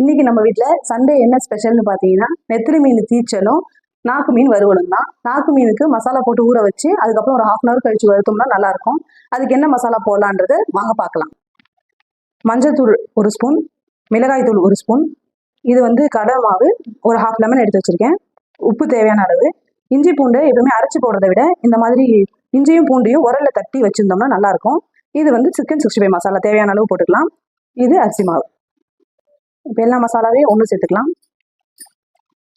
இன்னைக்கு நம்ம வீட்டில் சண்டே என்ன ஸ்பெஷல்னு பார்த்தீங்கன்னா நெத்திலி மீன் தீச்சலும் நாக்கு மீன் வறுவலும் தான். நாக்கு மீனுக்கு மசாலா போட்டு ஊற வச்சு அதுக்கப்புறம் ஒரு ஹாஃப் அன் ஹவர் கழிச்சு வறுத்தோம்னா நல்லா இருக்கும் அதுக்கு என்ன மசாலா போடலான்றது வாங்க பார்க்கலாம் மஞ்சள்தூள் ஒரு ஸ்பூன் மிளகாய் தூள் ஒரு ஸ்பூன் இது வந்து கடை மாவு ஒரு ஹாஃப் லெமன் எடுத்து வச்சுருக்கேன். உப்பு தேவையான அளவு. இஞ்சி பூண்டு எப்பவுமே அரைச்சி போடுறதை விட இந்த மாதிரி இஞ்சியும் பூண்டையும் உரலில் தட்டி வச்சுருந்தோம்னா நல்லாயிருக்கும். இது வந்து சிக்கன் சிக்ஸ்டி ஃபைவ் மசாலா. தேவையான அளவு போட்டுக்கலாம். இது அரிசி மாவு. இப்போ எல்லா மசாலாவையும் ஒன்று சேர்த்துக்கலாம்.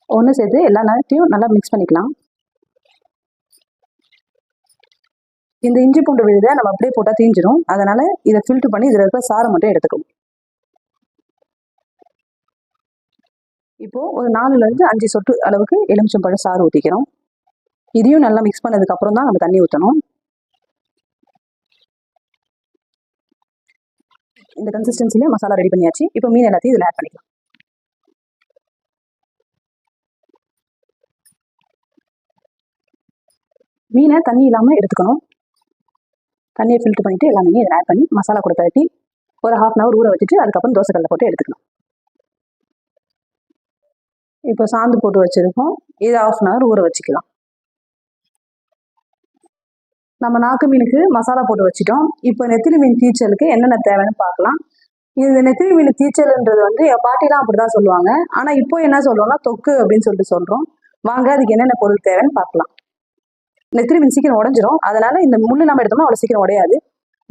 ஒன்று சேர்த்து எல்லா நேரத்தையும் நல்லா மிக்ஸ் பண்ணிக்கலாம். இந்த இஞ்சி பூண்டு விழுதை நம்ம அப்படியே போட்டால் தீஞ்சிடும் அதனால் இதை ஃபில்ட்ரு பண்ணி இதில் இருக்கிற சாரை மட்டும் எடுத்துக்கணும் இப்போ ஒரு நாலுலேருந்து அஞ்சு சொட்டு அளவுக்கு எலுமிச்சம்பழம் சாறு ஊற்றிக்கிறோம் இதையும் நல்லா மிக்ஸ் பண்ணதுக்கப்புறம் தான் நம்ம தண்ணி ஊற்றணும் இந்த கன்சிஸ்டன்சியில் மசாலா ரெடி பண்ணியாச்சு. இப்போ மீன் எல்லாத்தையும் இதில் ஆட் பண்ணிக்கலாம். மீனை தண்ணி இல்லாமல் எடுத்துக்கணும். தண்ணியை ஃபில்ட்ரு பண்ணிட்டு எல்லா மீனையும் இதில் ஆட் பண்ணி மசாலா கூட பரட்டி ஒரு ஹாஃப் அன் ஹவர் ஊற வச்சுட்டு அதுக்கப்புறம் தோசைக்கல்ல போட்டு எடுத்துக்கணும் இப்போ சாந்து போட்டு வச்சுருக்கோம். இதை ஹாஃப் அன் ஹவர் ஊற வச்சுக்கலாம். நம்ம நாக்கு மீனுக்கு மசாலா போட்டு வச்சுட்டோம். இப்போ நெத்திலி மீன் தீச்சலுக்கு என்னென்ன தேவைன்னு பார்க்கலாம். இது நெத்திலி மீன் தீச்சல்ன்றது வந்து என் பாட்டிலாம் அப்படி தான் சொல்லுவாங்க. ஆனால் இப்போ என்ன சொல்லுவோம்னா தொக்கு அப்படின்னு சொல்லிட்டு சொல்கிறோம் வாங்க அதுக்கு என்னென்ன பொருள் தேவைன்னு பார்க்கலாம். நெத்திலி மீன் சீக்கிரம் உடஞ்சிரும். அதனால இந்த முள் நம்ம எடுத்தோம்னா அவ்வளோ சீக்கிரம் உடையாது.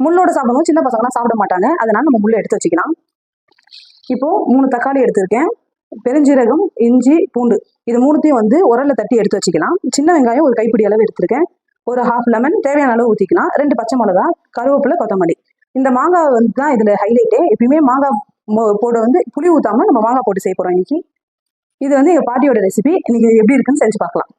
முள்ளோட சாப்பிடும்போது சின்ன பசங்களாம் சாப்பிட மாட்டாங்க. அதனால நம்ம முள்ளை எடுத்து வச்சுக்கலாம். இப்போ மூணு தக்காளி எடுத்திருக்கேன். பெருஞ்சீரகம் இஞ்சி பூண்டு. இது மூணுத்தையும் வந்து உரலில் தட்டி எடுத்து வச்சுக்கலாம். சின்ன வெங்காயம் ஒரு கைப்பிடி அளவு எடுத்திருக்கேன். ஒரு ஹாஃப் லெமன் தேவையான அளவு ஊற்றிக்கலாம் ரெண்டு பச்சை மிளகா கருவேப்பிலை கொத்தமல்லி. இந்த மாங்காய் வந்து தான் இதில் ஹைலைட்டே எப்பயுமே மாங்காய் போட வந்து புளி ஊற்றாமல் நம்ம மாங்காய் போட்டு செய்ய போகிறோம் இன்னைக்கு. இது வந்து எங்கள் பாட்டியோட ரெசிபி இன்றைக்கி எப்படி இருக்குன்னு செஞ்சு பார்க்கலாம்.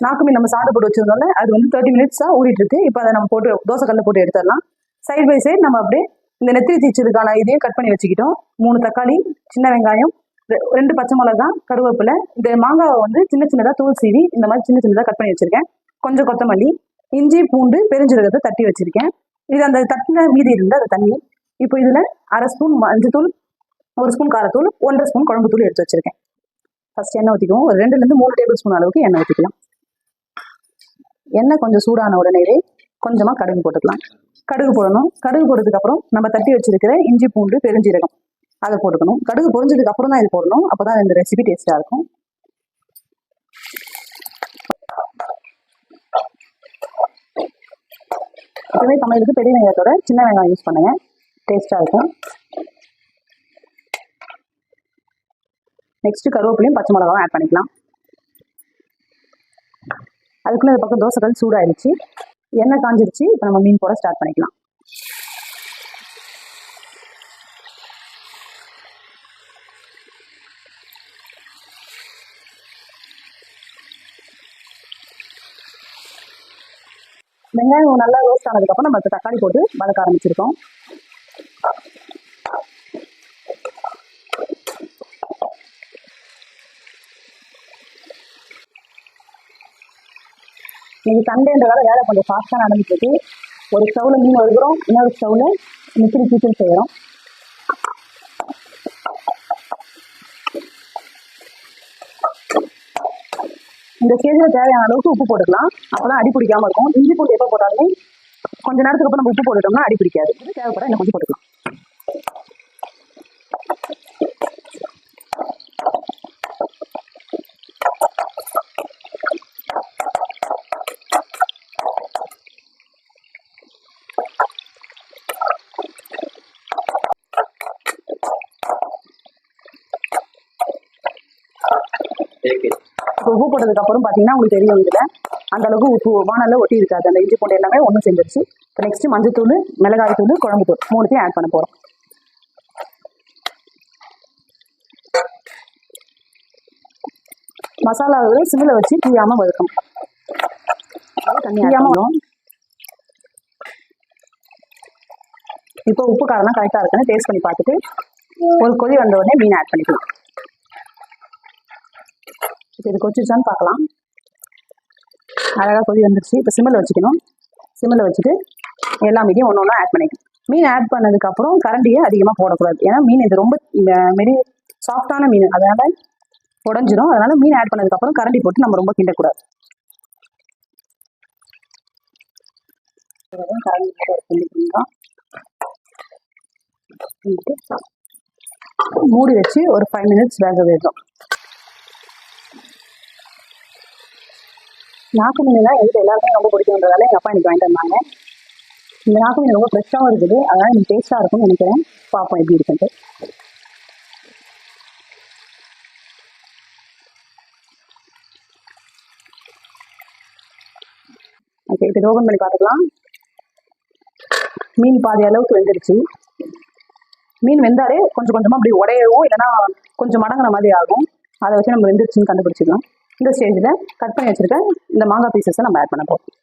நாக்கு நம்ம சாதம் போட்டு வச்சிருந்தோம்ல அது வந்து தேர்ட்டி மினிட்ஸாக ஊறிட்டு இருக்கு இப்போ அதை நம்ம போட்டு தோசைக்கல்ல போட்டு எடுத்துடலாம். சைடு பை சைடு நம்ம அப்படியே இந்த நெத்திரி தீச்சதுக்கான இதையும் கட் பண்ணி வச்சுக்கிட்டோம். மூணு தக்காளி சின்ன வெங்காயம் ரெ- ரெண்டு பச்சை மிளகா கருவேப்பிலை. இந்த மாங்காவை வந்து சின்ன சின்னதாக தூள் சீவி இந்த மாதிரி சின்ன சின்னதாக கட் பண்ணி வச்சுருக்கேன். கொஞ்சம் கொத்தமல்லி இஞ்சி பூண்டு பெருஞ்சீரகத்தை தட்டி வச்சுருக்கேன். இது அந்த தட்டின மீதி இருந்தால் அந்த தண்ணி இப்போ இதில் அரை ஸ்பூன் மஞ்சத்தூள் ஒரு ஸ்பூன் காரத்தூள் ஒன்றரை ஸ்பூன் குழம்பு தூள் எடுத்து வச்சிருக்கேன். ஃபஸ்ட் எண்ணெய் ஊற்றிக்குவோம் ஒரு ரெண்டுலேருந்து மூணு டேபிள் ஸ்பூன் அளவுக்கு எண்ணெய் ஊற்றிக்கலாம் எண்ணெய் கொஞ்சம் சூடான உடனே கொஞ்சமாக கடுகு போட்டுக்கலாம். கடுகு போடணும். கடுகு போட்டதுக்கப்புறம் நம்ம தட்டி வச்சிருக்கிற இஞ்சி பூண்டு பெருஞ்சீரகம் அதை போட்டுக்கணும். கடுகு பொரிஞ்சதுக்கு அப்புறம் தான் இது போடணும். அப்போ தான் இந்த ரெசிபி டேஸ்ட்டாக இருக்கும். இதுவே சமையலுக்கு பெரிய வெங்காயத்தோட சின்ன வெங்காயம் யூஸ் பண்ணுங்க. டேஸ்ட்டாக இருக்கும். நெக்ஸ்ட் கருவேப்பிலையும் பச்சை மிளகாவும் ஆட் பண்ணிக்கலாம். அதுக்குள்ளே இந்த பக்கம் தோசைகள் சூடாயிடுச்சு. எண்ணெய் காஞ்சிருச்சு. இப்போ நம்ம மீன் போட ஸ்டார்ட் பண்ணிக்கலாம். வெங்காயம் நல்லா ரோஸ்ட் ஆனதுக்கப்புறம் நம்ம இப்போ தக்காளி போட்டு வதக்க ஆரம்பிச்சிருக்கோம். இன்னைக்கு சண்டேன்றதால வேலை கொஞ்சம் ஃபாஸ்ட்டாக நடந்துட்டு ஒரு ஸ்டவ்வில் மீன் வறுக்கிறோம் இன்னொரு ஸ்டவ்வில் மித்திரி கீச்சல் செய்கிறோம் இந்த ஸ்டேஜில் தேவையான அளவுக்கு உப்பு போட்டுக்கலாம். அப்பதான் அடி பிடிக்காம இருக்கும். இஞ்சி பூண்டு எப்போ போட்டாலுமே கொஞ்ச நேரத்துக்கு அப்புறம் நம்ம உப்பு போட்டுட்டோம்னா அடி பிடிக்காது. இது தேவைப்பட இன்னும் கொஞ்சம் போட்டுக்கலாம். இப்போ உப்பு போட்டதுக்கு அப்புறம் பார்த்தீங்கன்னா உங்களுக்கு தெரியும் இதில் அந்த அளவுக்கு உப்பு வானல்ல ஒட்டி இருக்காது. அந்த இஞ்சி பூண்டு எல்லாமே ஒன்றும் செஞ்சிருச்சு. இப்போ நெக்ஸ்ட் மஞ்சத்தூள் மிளகாய் தூள் குழம்பு தூள் மூணுத்தையும் ஆட் பண்ண போகிறோம் மசாலாவை சிம்மில் வச்சு தீயாமல் வதக்கணும். இப்போ உப்பு காரம்லாம் கரெக்டாக இருக்குன்னு டேஸ்ட் பண்ணி பார்த்துட்டு ஒரு கொதி வந்த உடனே மீன் ஆட் பண்ணிக்கலாம். இப்போ இது கொச்சிச்சான்னு பார்க்கலாம். அழகாக கொதி வந்துருச்சு. இப்போ சிம்மில் வச்சுக்கணும். சிம்மில் வச்சுட்டு எல்லா மீடியும் ஒன்று ஒன்றா ஆட் பண்ணிக்கணும். மீன் ஆட் பண்ணதுக்கப்புறம் கரண்டியை அதிகமாக போடக்கூடாது. ஏன்னா மீன் இது ரொம்ப இந்த மாரி சாஃப்டான மீன். அதனால் உடஞ்சிரும். அதனால் மீன் ஆட் பண்ணதுக்கப்புறம் கரண்டி போட்டு நம்ம ரொம்ப கிண்டக்கூடாது. கரண்டி கிண்டிக்கலாம். மூடி வச்சு ஒரு ஃபைவ் மினிட்ஸ் வேக விடுறோம் நாக்கு மீன் தான் எங்களுக்கு எல்லாருக்குமே ரொம்ப பிடிக்கும்ன்றதால எங்கள் அப்பா எனக்கு வாங்கிட்டு வந்தாங்க. இந்த நாக்கு மீன் ரொம்ப ஃப்ரெஷ்ஷாகவும் இருக்குது. அதனால எனக்கு டேஸ்ட்டாக இருக்கும்னு நினைக்கிறேன். பார்ப்போம் எப்படி இருக்குன்ட்டு. ஓகே இப்போ ஓபன் பண்ணி பார்த்துக்கலாம். மீன் பாதி அளவுக்கு வெந்துருச்சு. மீன் வெந்தாலே கொஞ்சம் கொஞ்சமாக அப்படி உடையவும் இல்லைன்னா கொஞ்சம் மடங்கின மாதிரி ஆகும். அதை வச்சு நம்ம வெந்துருச்சுன்னு கண்டுபிடிச்சிக்கலாம். இந்த ஸ்டேஜில் கட் பண்ணி வச்சுருக்க இந்த மாங்காய் பீசஸை நம்ம ஆட் பண்ண போகிறோம்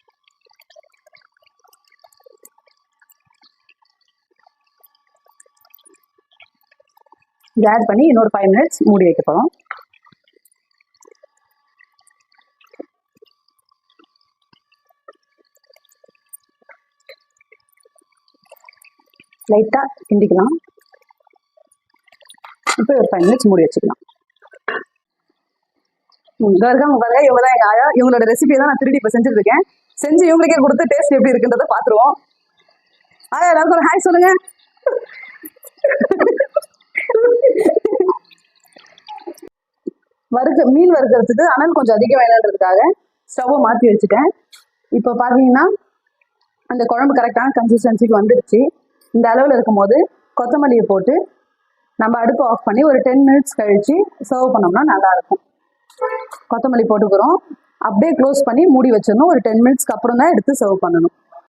இது ஆட் பண்ணி இன்னொரு ஃபைவ் மினிட்ஸ் மூடி வைக்க போகிறோம் லைட்டாக கிண்டிக்கலாம். இப்போ ஒரு ஃபைவ் மினிட்ஸ் மூடி வச்சுக்கலாம். இருக்காங்க பாருங்க இவங்க தான் ஆயா. இவங்களோட ரெசிபியை தான் நான் திருடி இப்போ செஞ்சுருக்கேன் செஞ்சு இவங்களுக்கே கொடுத்து டேஸ்ட் எப்படி இருக்குன்றத பார்த்துருவோம். ஆயா எல்லாருக்கும் ஒரு ஹாய் சொல்லுங்க. வறுக்க மீன் வறுக்கிறதுக்கு அனல் கொஞ்சம் அதிகம் வேணுன்றதுக்காக ஸ்டவ்வை மாற்றி வச்சுட்டேன். இப்போ பார்த்தீங்கன்னா அந்த குழம்பு கரெக்டான கன்சிஸ்டன்சிக்கு வந்துடுச்சு இந்த அளவில் இருக்கும்போது கொத்தமல்லியை போட்டு நம்ம அடுப்பு ஆஃப் பண்ணி ஒரு டென் மினிட்ஸ் கழித்து சர்வ் பண்ணோம்னா நல்லாயிருக்கும் கொத்தமல்லி போட்டுக்கிறோம். அப்படியே க்ளோஸ் பண்ணி மூடி வச்சிடணும். ஒரு டென் மினிட்ஸ்க்கு அப்புறம் தான் எடுத்து சர்வ் பண்ணணும்.